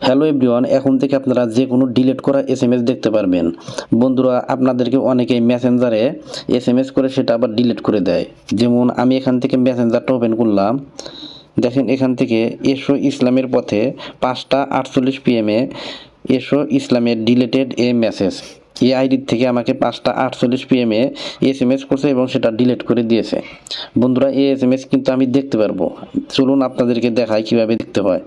Hello everyone এখন থেকে আপনারা যে কোনো ডিলিট করা এস এম এস দেখতে পারবেন। বন্ধুরা, আপনাদেরকে অনেকেই মেসেঞ্জারে এস এম এস করে সেটা আবার ডিলিট করে দেয়। যেমন আমি এখান থেকে মেসেঞ্জারটা ওপেন করলাম। দেখেন এখান থেকে এসো ইসলামের পথে পাঁচটা আটচল্লিশ পিএমে এসো ইসলামের ডিলেটেড এ মেসেজ এই আইডির থেকে আমাকে পাঁচটা আটচল্লিশ পিএমে এস এম এস করছে এবং সেটা ডিলিট করে দিয়েছে। বন্ধুরা, এই এস এম এস কিন্তু আমি দেখতে পারব। চলুন আপনাদেরকে দেখাই কীভাবে দেখতে হয়।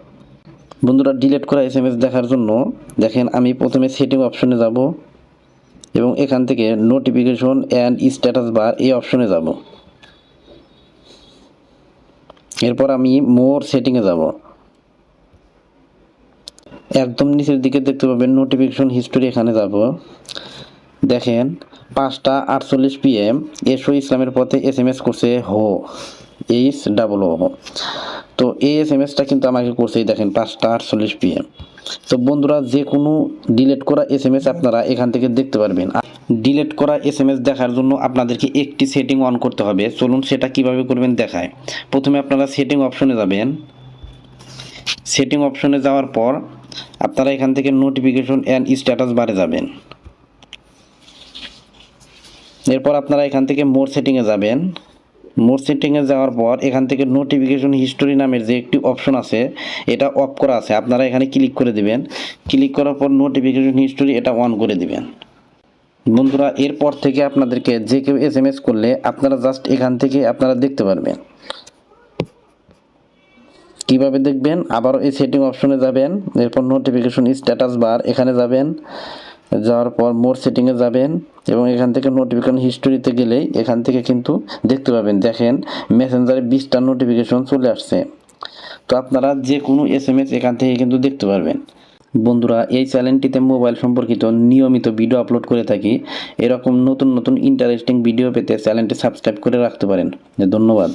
বন্ধুরা ডিলিট করা এস এম এস দেখার জন্য দেখেন আমি প্রথমে সেটিং অপশনে যাব এবং এখান থেকে নোটিফিকেশন অ্যান্ড স্ট্যাটাস বার এই অপশনে যাব। এরপর আমি মোর সেটিংয়ে যাব। একদম নিচের দিকে দেখতে পাবেন নোটিফিকেশন হিস্টোরি এখানে যাব। দেখেন পাঁচটা আটচল্লিশ পিএম এসো ইসলামের পথে এস এম এস করছে হো। এইচ ডাবল ও তো এই এস এম এসটা কিন্তু আমাকে করছেই দেখেন, পাঁচটা আটচল্লিশ পিএম তো বন্ধুরা যে কোনো ডিলেট করা এস এম এস আপনারা এখান থেকে দেখতে পারবেন। ডিলেট করা এস এম এস দেখার জন্য আপনাদেরকে একটি সেটিং অন করতে হবে। চলুন সেটা কীভাবে করবেন দেখায় প্রথমে আপনারা সেটিং অপশনে যাবেন। সেটিং অপশনে যাওয়ার পর আপনারা এখান থেকে নোটিফিকেশন অ্যান্ড স্ট্যাটাস বারে যাবেন। এরপর আপনারা এখান থেকে মোর সেটিংয়ে যাবেন। মোর সেটিংয়ে যাওয়ার পর এখান থেকে নোটিফিকেশন হিস্টোরি নামের যে একটি অপশন আছে, এটা অফ করা আছে। আপনারা এখানে ক্লিক করে দিবেন। ক্লিক করার পর নোটিফিকেশন হিস্টোরি এটা অন করে দিবেন। বন্ধুরা, এরপর থেকে আপনাদেরকে যে কেউ এস এম এস করলে আপনারা জাস্ট এখান থেকে আপনারা দেখতে পারবেন। কীভাবে দেখবেন? আবারও এই সেটিং অপশনে যাবেন। এরপর নোটিফিকেশন স্ট্যাটাস বার এখানে যাবেন। যাওয়ার পর মোর সেটিংয়ে যাবেন এবং এখান থেকে নোটিফিকেশন হিস্টোরিতে গেলেই এখান থেকে কিন্তু দেখতে পাবেন। দেখেন মেসেঞ্জারে বিশটা নোটিফিকেশন চলে আসছে। তো আপনারা যে কোনো এস এম এস এখান থেকে কিন্তু দেখতে পারবেন। বন্ধুরা, এই চ্যানেলটিতে মোবাইল সম্পর্কিত নিয়মিত ভিডিও আপলোড করে থাকি। এরকম নতুন নতুন ইন্টারেস্টিং ভিডিও পেতে চ্যানেলটি সাবস্ক্রাইব করে রাখতে পারেন। ধন্যবাদ।